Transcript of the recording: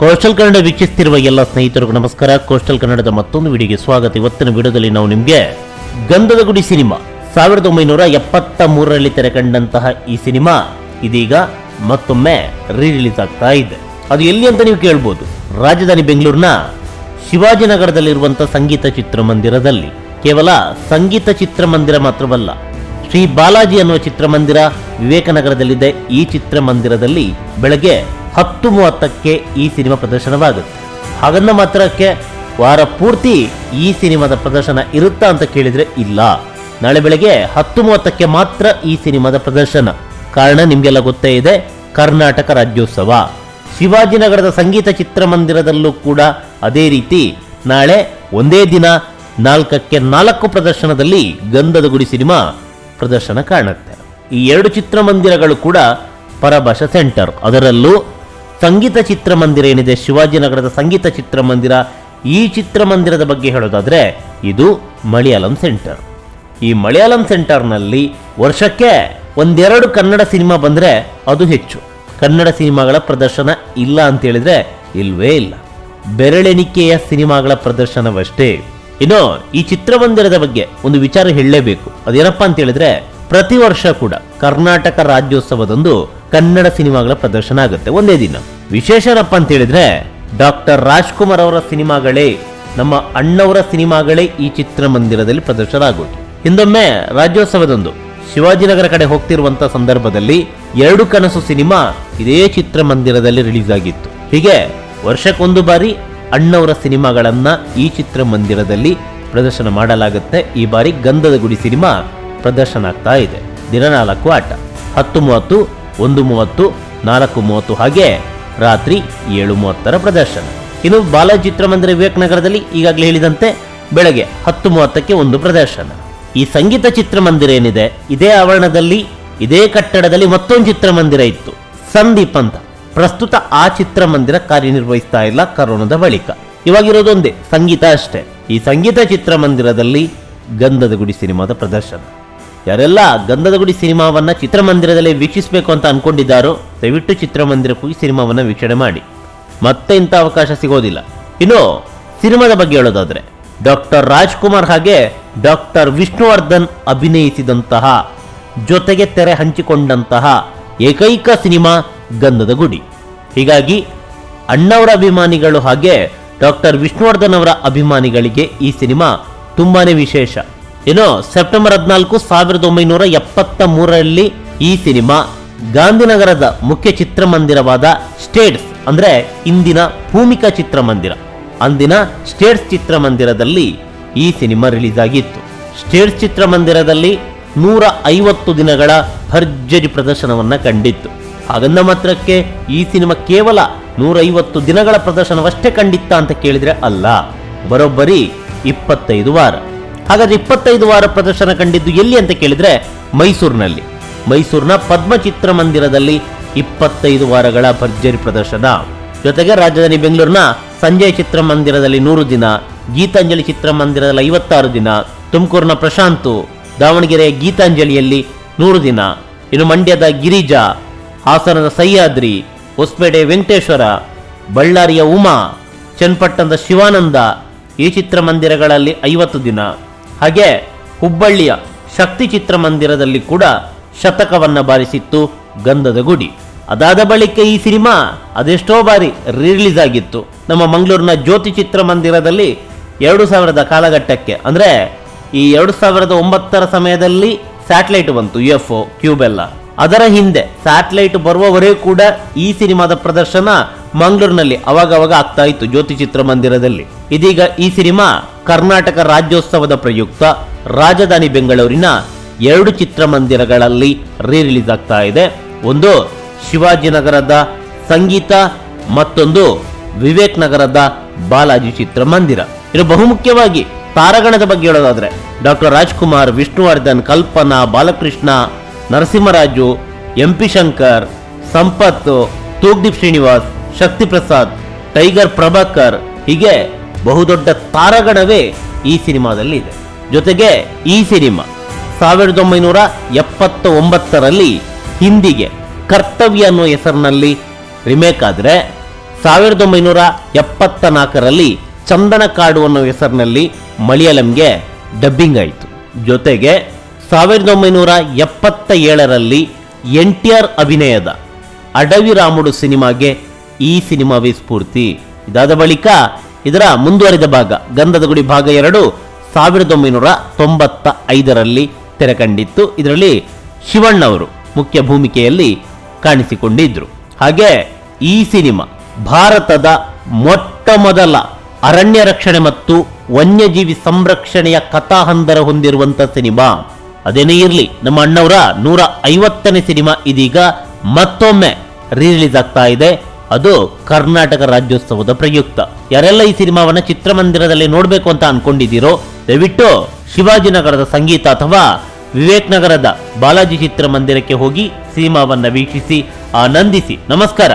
Coastal Kannada ವೀಕ್ಷಿಸ್ತಿರುವ ಎಲ್ಲ ಸ್ನೇಹಿತರಿಗೂ ನಮಸ್ಕಾರ. ಕೋಸ್ಟಲ್ ಕನ್ನಡದ ಮತ್ತೊಂದು ವಿಡಿಯೋಗೆ ಸ್ವಾಗತ. ಇವತ್ತಿನ ವಿಡಿಯೋದಲ್ಲಿ ನಾವು ನಿಮಗೆ ಗಂಧದ ಗುಡಿ ಸಿನಿಮಾ, ಸಾವಿರದ ಒಂಬೈನೂರ ಎಪ್ಪತ್ತ ಮೂರರಲ್ಲಿ ತೆರೆ ಕಂಡಂತಹ ಈ ಸಿನಿಮಾ ಇದೀಗ ಮತ್ತೊಮ್ಮೆ ರೀ ರಿಲೀಸ್ ಆಗ್ತಾ ಇದೆ. ಅದು ಎಲ್ಲಿ ಅಂತ ನೀವು ಕೇಳ್ಬೋದು. ರಾಜಧಾನಿ ಬೆಂಗಳೂರಿನ ಶಿವಾಜಿನಗರದಲ್ಲಿರುವಂತಹ ಸಂಗೀತ ಚಿತ್ರಮಂದಿರದಲ್ಲಿ. ಕೇವಲ ಸಂಗೀತ ಚಿತ್ರಮಂದಿರ ಮಾತ್ರವಲ್ಲ, ಶ್ರೀ ಬಾಲಾಜಿ ಅನ್ನುವ ಚಿತ್ರಮಂದಿರ ವಿವೇಕನಗರದಲ್ಲಿದೆ. ಈ ಚಿತ್ರಮಂದಿರದಲ್ಲಿ ಬೆಳಗ್ಗೆ ಹತ್ತು ಮೂವತ್ತಕ್ಕೆ ಈ ಸಿನಿಮಾ ಪ್ರದರ್ಶನವಾಗುತ್ತೆ. ಹಾಗನ್ನ ಮಾತ್ರಕ್ಕೆ ವಾರ ಪೂರ್ತಿ ಈ ಸಿನಿಮಾದ ಪ್ರದರ್ಶನ ಇರುತ್ತಾ ಅಂತ ಕೇಳಿದ್ರೆ ಇಲ್ಲ. ನಾಳೆ ಬೆಳಗ್ಗೆ ಹತ್ತು ಮೂವತ್ತಕ್ಕೆ ಮಾತ್ರ ಈ ಸಿನಿಮಾದ ಪ್ರದರ್ಶನ. ಕಾರಣ ನಿಮಗೆಲ್ಲ ಗೊತ್ತೇ ಇದೆ, ಕರ್ನಾಟಕ ರಾಜ್ಯೋತ್ಸವ. ಶಿವಾಜಿನಗರದ ಸಂಗೀತ ಚಿತ್ರಮಂದಿರದಲ್ಲೂ ಕೂಡ ಅದೇ ರೀತಿ ನಾಳೆ ಒಂದೇ ದಿನ ನಾಲ್ಕಕ್ಕೆ ನಾಲ್ಕು ಪ್ರದರ್ಶನದಲ್ಲಿ ಗಂಧದ ಗುಡಿ ಸಿನಿಮಾ ಪ್ರದರ್ಶನ ಕಾಣುತ್ತೆ. ಈ ಎರಡು ಚಿತ್ರಮಂದಿರಗಳು ಕೂಡ ಪರಭಾಷಾ ಸೆಂಟರ್. ಅದರಲ್ಲೂ ಸಂಗೀತ ಚಿತ್ರಮಂದಿರ ಏನಿದೆ? ಶಿವಾಜಿನಗರದ ಸಂಗೀತ ಚಿತ್ರಮಂದಿರ. ಈ ಚಿತ್ರಮಂದಿರದ ಬಗ್ಗೆ ಹೇಳೋದಾದರೆ, ಇದು ಮಲಯಾಳಂ ಸೆಂಟರ್ ಈ ಮಲಯಾಳಂ ಸೆಂಟರ್ನಲ್ಲಿ ವರ್ಷಕ್ಕೆ ಒಂದೆರಡು ಕನ್ನಡ ಸಿನಿಮಾ ಬಂದರೆ ಅದು ಹೆಚ್ಚು. ಕನ್ನಡ ಸಿನಿಮಾಗಳ ಪ್ರದರ್ಶನ ಇಲ್ಲ ಅಂತ ಹೇಳಿದ್ರೆ ಇಲ್ವೇ ಇಲ್ಲ. ಬೆರಳೆಣಿಕೆಯ ಸಿನಿಮಾಗಳ ಪ್ರದರ್ಶನವಷ್ಟೇ. ಇನ್ನು ಈ ಚಿತ್ರಮಂದಿರದ ಬಗ್ಗೆ ಒಂದು ವಿಚಾರ ಹೇಳಲೇಬೇಕು. ಅದೇನಪ್ಪ ಅಂತ ಹೇಳಿದ್ರೆ, ಪ್ರತಿ ವರ್ಷ ಕೂಡ ಕರ್ನಾಟಕ ರಾಜ್ಯೋತ್ಸವದಂದು ಕನ್ನಡ ಸಿನಿಮಾಗಳ ಪ್ರದರ್ಶನ ಆಗುತ್ತೆ. ಒಂದೇ ದಿನ. ವಿಶೇಷರಪ್ಪ ಅಂತ ಹೇಳಿದ್ರೆ, ಡಾಕ್ಟರ್ ರಾಜ್ಕುಮಾರ್ ಅವರ ಸಿನಿಮಾಗಳೇ, ನಮ್ಮ ಅಣ್ಣವರ ಸಿನಿಮಾಗಳೇ ಈ ಚಿತ್ರಮಂದಿರದಲ್ಲಿ ಪ್ರದರ್ಶನ ಆಗುತ್ತೆ ಹಿಂದೊಮ್ಮೆ ರಾಜ್ಯೋತ್ಸವದಂದು ಶಿವಾಜಿನಗರ ಕಡೆ ಹೋಗ್ತಿರುವಂತ ಸಂದರ್ಭದಲ್ಲಿ ಎರಡು ಕನಸು ಸಿನಿಮಾ ಇದೇ ಚಿತ್ರಮಂದಿರದಲ್ಲಿ ರಿಲೀಸ್ ಆಗಿತ್ತು ಹೀಗೆ ವರ್ಷಕ್ಕೊಂದು ಬಾರಿ ಅಣ್ಣವರ ಸಿನಿಮಾಗಳನ್ನ ಈ ಚಿತ್ರಮಂದಿರದಲ್ಲಿ ಪ್ರದರ್ಶನ ಮಾಡಲಾಗುತ್ತೆ. ಈ ಬಾರಿ ಗಂಧದ ಗುಡಿ ಸಿನಿಮಾ ಪ್ರದರ್ಶನ ಆಗ್ತಾ ಇದೆ. ದಿನ ನಾಲ್ಕು ಆಟ. ಹತ್ತು ಮೂವತ್ತು ಒಂದು ಮೂವತ್ತು, ನಾಲ್ಕು ಮೂವತ್ತು ಹಾಗೆ ರಾತ್ರಿ ಏಳು ಮೂವತ್ತರ ಪ್ರದರ್ಶನ. ಇನ್ನು ಬಾಲಾಜಿ ಚಿತ್ರಮಂದಿರ ವಿವೇಕನಗರದಲ್ಲಿ ಈಗಾಗಲೇ ಹೇಳಿದಂತೆ ಬೆಳಗ್ಗೆ ಹತ್ತು ಮೂವತ್ತಕ್ಕೆ ಒಂದು ಪ್ರದರ್ಶನ. ಈ ಸಂಗೀತ ಚಿತ್ರಮಂದಿರ ಏನಿದೆ, ಇದೇ ಆವರಣದಲ್ಲಿ, ಇದೇ ಕಟ್ಟಡದಲ್ಲಿ ಮತ್ತೊಂದು ಚಿತ್ರಮಂದಿರ ಇತ್ತು. ಸಂದೀಪ್ ಅಂತ. ಪ್ರಸ್ತುತ ಆ ಚಿತ್ರಮಂದಿರ ಕಾರ್ಯನಿರ್ವಹಿಸ್ತಾ ಇಲ್ಲ ಕರೋನಾದ ಬಳಿಕ. ಇವಾಗಿರೋದೊಂದೇ, ಸಂಗೀತ ಅಷ್ಟೇ. ಈ ಸಂಗೀತ ಚಿತ್ರಮಂದಿರದಲ್ಲಿ ಗಂಧದ ಗುಡಿ ಸಿನಿಮಾದ ಪ್ರದರ್ಶನ. ಯಾರೆಲ್ಲ ಗಂಧದ ಗುಡಿ ಸಿನಿಮಾವನ್ನ ಚಿತ್ರಮಂದಿರದಲ್ಲಿ ವೀಕ್ಷಿಸಬೇಕು ಅಂತ ಅನ್ಕೊಂಡಿದ್ದಾರೋ, ದಯವಿಟ್ಟು ಚಿತ್ರಮಂದಿರಕ್ಕೆ ಈ ಸಿನಿಮಾವನ್ನ ವೀಕ್ಷಣೆ ಮಾಡಿ. ಮತ್ತೆ ಇಂಥ ಅವಕಾಶ ಸಿಗೋದಿಲ್ಲ. ಇನ್ನು, ಸಿನಿಮಾದ ಬಗ್ಗೆ ಹೇಳೋದಾದ್ರೆ, ಡಾಕ್ಟರ್ ರಾಜ್ಕುಮಾರ್ ಹಾಗೆ ಡಾಕ್ಟರ್ ವಿಷ್ಣುವರ್ಧನ್ ಅಭಿನಯಿಸಿದಂತಹ, ಜೊತೆಗೆ ತೆರೆ ಹಂಚಿಕೊಂಡಂತಹ ಏಕೈಕ ಸಿನಿಮಾ ಗಂಧದ ಗುಡಿ ಹೀಗಾಗಿ, ಅಣ್ಣವರ ಅಭಿಮಾನಿಗಳು ಹಾಗೆ ಡಾಕ್ಟರ್ ವಿಷ್ಣುವರ್ಧನ್ ಅವರ ಅಭಿಮಾನಿಗಳಿಗೆ ಈ ಸಿನಿಮಾ ತುಂಬಾನೇ ವಿಶೇಷ. ಏನು ಸೆಪ್ಟೆಂಬರ್ ಹದಿನಾಲ್ಕು ಸಾವಿರದ ಒಂಬೈನೂರ ಎಪ್ಪತ್ತ ಮೂರರಲ್ಲಿ ಈ ಸಿನಿಮಾ ಗಾಂಧಿನಗರದ ಮುಖ್ಯ ಚಿತ್ರಮಂದಿರವಾದ ಸ್ಟೇಟ್ಸ್ ಅಂದ್ರೆ ಇಂದಿನ ಭೂಮಿಕಾ ಚಿತ್ರಮಂದಿರ. ಅಂದಿನ ಸ್ಟೇಟ್ಸ್ ಚಿತ್ರಮಂದಿರದಲ್ಲಿ ಈ ಸಿನಿಮಾ ರಿಲೀಸ್ ಆಗಿತ್ತು ಸ್ಟೇಟ್ಸ್ ಚಿತ್ರಮಂದಿರದಲ್ಲಿ ನೂರ ಐವತ್ತು ದಿನಗಳ ಭರ್ಜರಿ ಪ್ರದರ್ಶನವನ್ನ ಕಂಡಿತ್ತು. ಹಾಗಂದ ಮಾತ್ರಕ್ಕೆ ಈ ಸಿನಿಮಾ ಕೇವಲ ನೂರೈವತ್ತು ದಿನಗಳ ಪ್ರದರ್ಶನವಷ್ಟೇ ಕಂಡಿತ್ತ ಅಂತ ಕೇಳಿದ್ರೆ ಅಲ್ಲ. ಬರೋಬ್ಬರಿ ಇಪ್ಪತ್ತೈದು ವಾರ. ಹಾಗಾದ್ರೆ ಇಪ್ಪತ್ತೈದು ವಾರ ಪ್ರದರ್ಶನ ಕಂಡಿದ್ದು ಎಲ್ಲಿ ಅಂತ ಕೇಳಿದ್ರೆ ಮೈಸೂರಿನಲ್ಲಿ. ಮೈಸೂರಿನ ಪದ್ಮ ಚಿತ್ರಮಂದಿರದಲ್ಲಿ ಇಪ್ಪತ್ತೈದು ವಾರಗಳ ಭರ್ಜರಿ ಪ್ರದರ್ಶನ. ಜೊತೆಗೆ ರಾಜಧಾನಿ ಬೆಂಗಳೂರಿನ ಸಂಜಯ್ ಚಿತ್ರಮಂದಿರದಲ್ಲಿ ನೂರು ದಿನ, ಗೀತಾಂಜಲಿ ಚಿತ್ರಮಂದಿರದಲ್ಲಿ ಐವತ್ತಾರು ದಿನ, ತುಮಕೂರಿನ ಪ್ರಶಾಂತು, ದಾವಣಗೆರೆಯ ಗೀತಾಂಜಲಿಯಲ್ಲಿ ನೂರು ದಿನ, ಇನ್ನು ಮಂಡ್ಯದ ಗಿರಿಜಾ, ಹಾಸನದ ಸಹ್ಯಾದ್ರಿ ಹೊಸಪೇಟೆ ವೆಂಕಟೇಶ್ವರ, ಬಳ್ಳಾರಿಯ ಉಮಾ, ಚನ್ನಪಟ್ಟಣದ ಶಿವಾನಂದ ಈ ಚಿತ್ರಮಂದಿರಗಳಲ್ಲಿ ಐವತ್ತು ದಿನ. ಹಾಗೆ ಹುಬ್ಬಳ್ಳಿಯ ಶಕ್ತಿ ಚಿತ್ರಮಂದಿರದಲ್ಲಿ ಕೂಡ ಶತಕವನ್ನ ಬಾರಿಸಿತ್ತು ಗಂಧದ ಗುಡಿ. ಅದಾದ ಬಳಿಕ ಈ ಸಿನಿಮಾ ಅದೆಷ್ಟೋ ಬಾರಿ ರಿಲೀಸ್ ಆಗಿತ್ತು. ನಮ್ಮ ಮಂಗಳೂರಿನ ಜ್ಯೋತಿ ಚಿತ್ರಮಂದಿರದಲ್ಲಿ ಎರಡು ಸಾವಿರದ ಕಾಲಘಟ್ಟಕ್ಕೆ, ಅಂದ್ರೆ ಈ ಎರಡು ಸಾವಿರದ ಒಂಬತ್ತರ ಸಮಯದಲ್ಲಿ ಸ್ಯಾಟಲೈಟ್ ಬಂತು ಯು ಎಫ್ ಕ್ಯೂಬ್ ಎಲ್ಲ ಅದರ ಹಿಂದೆ ಸ್ಯಾಟಲೈಟ್ ಬರುವವರೆಗೂ ಕೂಡ ಈ ಸಿನಿಮಾದ ಪ್ರದರ್ಶನ ಮಂಗಳೂರಿನಲ್ಲಿ ಅವಾಗವಾಗ ಅವಾಗ ಆಗ್ತಾ ಇತ್ತು ಜ್ಯೋತಿ ಚಿತ್ರಮಂದಿರದಲ್ಲಿ ಇದೀಗ ಈ ಸಿನಿಮಾ ಕರ್ನಾಟಕ ರಾಜ್ಯೋತ್ಸವದ ಪ್ರಯುಕ್ತ ರಾಜಧಾನಿ ಬೆಂಗಳೂರಿನ ಎರಡು ಚಿತ್ರಮಂದಿರಗಳಲ್ಲಿ ರೀ ರಿಲೀಸ್ ಆಗ್ತಾ ಇದೆ. ಒಂದು ಶಿವಾಜಿನಗರದ ಸಂಗೀತ, ಮತ್ತೊಂದು ವಿವೇಕ್ ನಗರದ ಬಾಲಾಜಿ ಚಿತ್ರಮಂದಿರ. ಇದು ಬಹುಮುಖ್ಯವಾಗಿ ತಾರಗಣದ ಬಗ್ಗೆ ಹೇಳೋದಾದ್ರೆ, doctor Rajkumar, Vishnuvardhan, Kalpana, Balakrishna, Narasimharaju M P Shankar, Sampath, Thoogudeep Srinivas Shakti Prasad tiger Prabhakar, ಹೀಗೆ ಬಹುದೊಡ್ಡ ತಾರಗಣವೇ ಈ ಸಿನಿಮಾದಲ್ಲಿ ಇದೆ. ಜೊತೆಗೆ ಈ ಸಿನಿಮಾ ಸಾವಿರದ ಒಂಬೈನೂರ ಎಪ್ಪತ್ತ ಒಂಬತ್ತರಲ್ಲಿ ಹಿಂದಿಗೆ ಕರ್ತವ್ಯ ಅನ್ನೋ ಹೆಸರಿನಲ್ಲಿ ರಿಮೇಕ್ ಆದರೆ ಸಾವಿರದ ಒಂಬೈನೂರ ಎಪ್ಪತ್ತ ನಾಲ್ಕರಲ್ಲಿ ಚಂದನ ಕಾಡು ಅನ್ನೋ ಹೆಸರಿನಲ್ಲಿ ಮಲಯಾಳಂಗೆ ಡಬ್ಬಿಂಗ್ ಆಯಿತು. ಜೊತೆಗೆ ಸಾವಿರದ ಒಂಬೈನೂರ ಎಪ್ಪತ್ತ ಏಳರಲ್ಲಿ ಎನ್ ಟಿ ಆರ್ ಅಭಿನಯದ ಅಡವಿ ರಾಮುಡು ಸಿನಿಮಾಗೆ ಈ ಸಿನಿಮಾವೇ ಸ್ಫೂರ್ತಿ. ಇದಾದ ಬಳಿಕ ಇದರ ಮುಂದುವರಿದ ಭಾಗ, ಗಂಧದ ಗುಡಿ ಭಾಗ ಎರಡು, ಸಾವಿರದ ಒಂಬೈನೂರ ತೊಂಬತ್ತ ಐದರಲ್ಲಿ ತೆರೆ ಕಂಡಿತ್ತು ಇದರಲ್ಲಿ ಶಿವಣ್ಣ ಅವರು ಮುಖ್ಯ ಭೂಮಿಕೆಯಲ್ಲಿ ಕಾಣಿಸಿಕೊಂಡಿದ್ರು. ಹಾಗೆ ಈ ಸಿನಿಮಾ ಭಾರತದ ಮೊಟ್ಟ ಮೊದಲ ಅರಣ್ಯ ರಕ್ಷಣೆ ಮತ್ತು ವನ್ಯಜೀವಿ ಸಂರಕ್ಷಣೆಯ ಕಥಾಹಂದರ ಹೊಂದಿರುವಂತ ಸಿನಿಮಾ. ಅದೇನೇ ಇರಲಿ, ನಮ್ಮ ಅಣ್ಣವರ ನೂರ ಐವತ್ತನೇ ಸಿನಿಮಾ ಇದೀಗ ಮತ್ತೊಮ್ಮೆ ರಿಲೀಸ್ ಆಗ್ತಾ ಇದೆ. ಅದು ಕರ್ನಾಟಕ ರಾಜ್ಯೋತ್ಸವದ ಪ್ರಯುಕ್ತ. ಯಾರೆಲ್ಲ ಈ ಸಿನಿಮಾವನ್ನ ಚಿತ್ರಮಂದಿರದಲ್ಲಿ ನೋಡಬೇಕು ಅಂತ ಅನ್ಕೊಂಡಿದ್ದೀರೋ, ದಯವಿಟ್ಟು ಶಿವಾಜಿನಗರದ ಸಂಗೀತ ಅಥವಾ ವಿವೇಕ್ ನಗರದ ಬಾಲಾಜಿ ಚಿತ್ರಮಂದಿರಕ್ಕೆ ಹೋಗಿ ಸಿನಿಮಾವನ್ನ ವೀಕ್ಷಿಸಿ, ಆನಂದಿಸಿ. ನಮಸ್ಕಾರ.